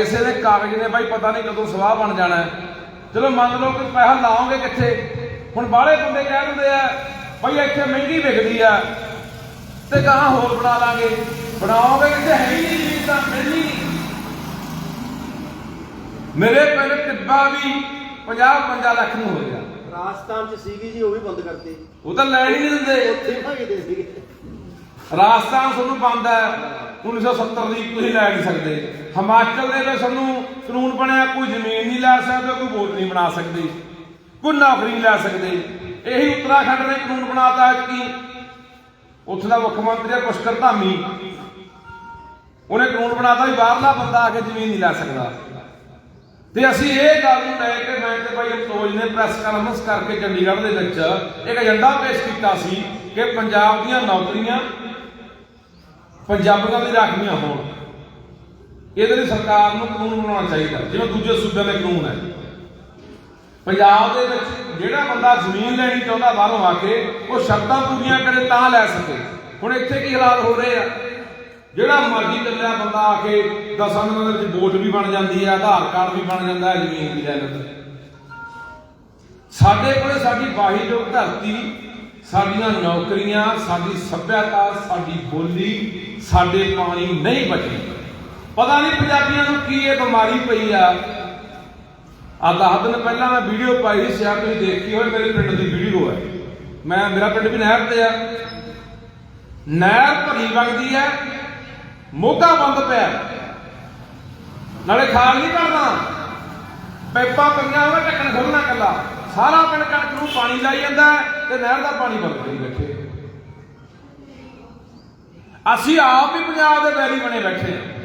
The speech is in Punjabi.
ਕਿਸੇ ਦੇ ਕਾਗਜ਼ ਨੇ ਬਾਈ ਪਤਾ ਨਹੀਂ ਕਦੋਂ ਸਵਾਹ ਬਣ ਜਾਣਾ। ਚਲੋ ਮੰਨ ਲਓ ਕਿ ਪੈਸਾ ਲਾਓਗੇ ਕਿੱਥੇ ਹੁਣ ਬਾਹਲੇ ਬੰਦੇ ਕਹਿ ਦਿੰਦੇ ਆ ਬਾਈ ਇੱਥੇ ਮਹਿੰਗੀ ਵਿਕਦੀ ਆ ਤੇ ਕਹਾਂ ਹੋਰ ਬਣਾ ਲਾਂਗੇ। ਬਣਾਓਗੇ ਕਿੱਥੇ? ਹੈ ਹੀ ਨਹੀਂ ਚੀਜ਼ ਤਾਂ ਮਿਲਣੀ ਨਹੀਂ। ਮੇਰੇ ਪਿੰਡ ਟਿੱਬਾ ਵੀ 50 55 ਲੱਖ ਨੂੰ ਹੋ ਗਿਆ। ਰਾਜਸਥਾਨ ਚ ਸੀਗੀ ਜੀ ਉਹ ਵੀ ਬੰਦ ਕਰਤੀ। ਉਹ ਤਾਂ ਲੈਣ ਹੀ ਨਹੀਂ ਦਿੰਦੇ। ਉੱਥੇ ਭਗਦੇ ਸੀਗੇ। ਰਾਜਸਥਾਨ ਤੁਹਾਨੂੰ ਬੰਦ ਹੈ। 1970 ਦੀ ਤੁਸੀਂ ਲੈ ਨਹੀਂ ਸਕਦੇ। ਹਿਮਾਚਲ ਦੇ ਵਿੱਚ ਤੁਹਾਨੂੰ ਕਾਨੂੰਨ ਬਣਿਆ, ਕੋਈ ਜ਼ਮੀਨ ਨਹੀਂ ਲੈ ਸਕਦਾ, ਕੋਈ ਵੋਟ ਨਹੀਂ ਬਣਾ ਸਕਦੇ, ਕੋਈ ਨੌਕਰੀ ਨਹੀਂ ਲੈ ਸਕਦੇ। ਇਹੀ ਉੱਤਰਾਖੰਡ ਨੇ ਕਾਨੂੰਨ ਬਣਾਤਾ ਹੈ ਕਿ। ਉੱਥੇ ਦਾ ਮੁੱਖ ਮੰਤਰੀ ਹੈ ਪੁਸ਼ਕਰ ਧਾਮੀ। ਉਹਨੇ ਕਾਨੂੰਨ ਬਣਾਤਾ ਵੀ ਬਾਹਰਲਾ ਬੰਦਾ ਆ ਕੇ ਜ਼ਮੀਨ ਨਹੀਂ ਲੈ ਸਕਦਾ। ਤੇ ਅਸੀਂ ਇਹ ਗੱਲ ਨੂੰ ਲੈ ਕੇ ਮੈਂ ਤੇ ਭਾਈ ਅਫਸੋਜ ਨੇ ਪ੍ਰੈਸ ਕਾਨਫਰੰਸ ਕਰਕੇ ਚੰਡੀਗੜ੍ਹ ਦੇ ਵਿੱਚ ਇੱਕ ਏਜੰਡਾ ਪੇਸ਼ ਕੀਤਾ ਸੀ ਕਿ ਪੰਜਾਬ ਦੀਆਂ ਨੌਕਰੀਆਂ ਪੰਜਾਬੀਆਂ ਦੀ ਰਾਖਵੀਆਂ ਹੋਣ। ਇਹਦੇ ਲਈ ਸਰਕਾਰ ਨੂੰ ਕਾਨੂੰਨ ਬਣਾਉਣਾ ਚਾਹੀਦਾ। ਜਿਵੇਂ ਦੂਜੇ ਸੂਬਿਆਂ ਦੇ ਕਾਨੂੰਨ ਹੈ। ਪੰਜਾਬ ਦੇ ਵਿੱਚ ਜਿਹੜਾ ਬੰਦਾ ਜ਼ਮੀਨ ਲੈਣੀ ਚਾਹੁੰਦਾ ਬਾਹਰੋਂ ਆ ਕੇ, ਉਹ ਸ਼ਰਤਾਂ ਪੂਰੀਆਂ ਕਰੇ ਤਾਂ ਲੈ ਸਕੇ। ਹੁਣ ਇੱਥੇ ਕੀ ਹਾਲਾਤ ਹੋ ਰਹੇ ਆ? ਜਿਹੜਾ ਮਰਜ਼ੀ ਚੱਲਿਆ ਬੰਦਾ ਆ ਕੇ ਦਸਾਂ ਦਿਨਾਂ ਦੇ ਵਿੱਚ ਵੋਟ ਵੀ ਬਣ ਜਾਂਦੀ ਹੈ, ਆਧਾਰ ਕਾਰਡ ਵੀ ਬਣ ਜਾਂਦਾ ਹੈ ਜ਼ਮੀਨ ਵੀ ਲੈ ਲੈਂਦਾ ਸਾਡੇ ਕੋਲੇ ਸਾਡੀ ਬਾਹੀਯੋਗ ਧਰਤੀ ਸਾਡੀਆਂ ਨੌਕਰੀਆਂ, ਸਾਡੀ ਸੱਭਿਅਤਾ, ਸਾਡੀ ਬੋਲੀ, ਸਾਡੇ ਪਾਣੀ ਨਹੀਂ ਬਚੇ। ਪਤਾ ਨਹੀਂ ਪੰਜਾਬੀਆਂ ਨੂੰ ਕੀ ਇਹ ਬਿਮਾਰੀ ਪਈ ਆ। ਆ ਦਸ ਦਿਨ ਪਹਿਲਾਂ ਮੈਂ ਵੀਡੀਓ ਪਾਈ ਸੀ ਸ਼ਾਇਦ ਤੁਸੀਂ ਦੇਖੀ ਹੋਵੇ ਮੇਰੇ ਪਿੰਡ ਦੀ ਵੀਡੀਓ ਹੈ ਮੈਂ, ਮੇਰਾ ਪਿੰਡ ਵੀ ਨਹਿਰ ਤੇ ਆ। ਨਹਿਰ ਭਰੀ ਵਗਦੀ ਹੈ ਮੋਗਾ ਬੰਦ ਪਿਆ। ਨਾਲੇ ਖਾਲ ਨਹੀਂ ਕਰਨਾ ਪੈਪਾਂ ਪਈਆਂ ਹੋਵੇ ਢੱਕਣ ਖੋਲਣਾ ਕੱਲਾ ਸਾਰਾ ਪਿੰਡ ਕਣਕ ਨੂੰ ਪਾਣੀ ਲਾਈ ਜਾਂਦਾ ਤੇ ਨਹਿਰ ਦਾ ਪਾਣੀ ਬੰਦ ਕਰੀ ਬੈਠੇ ਅਸੀਂ ਆਪ ਹੀ ਪੰਜਾਬ ਦੇ ਬੈਰੀ ਬਣੇ ਬੈਠੇ ਹਾਂ।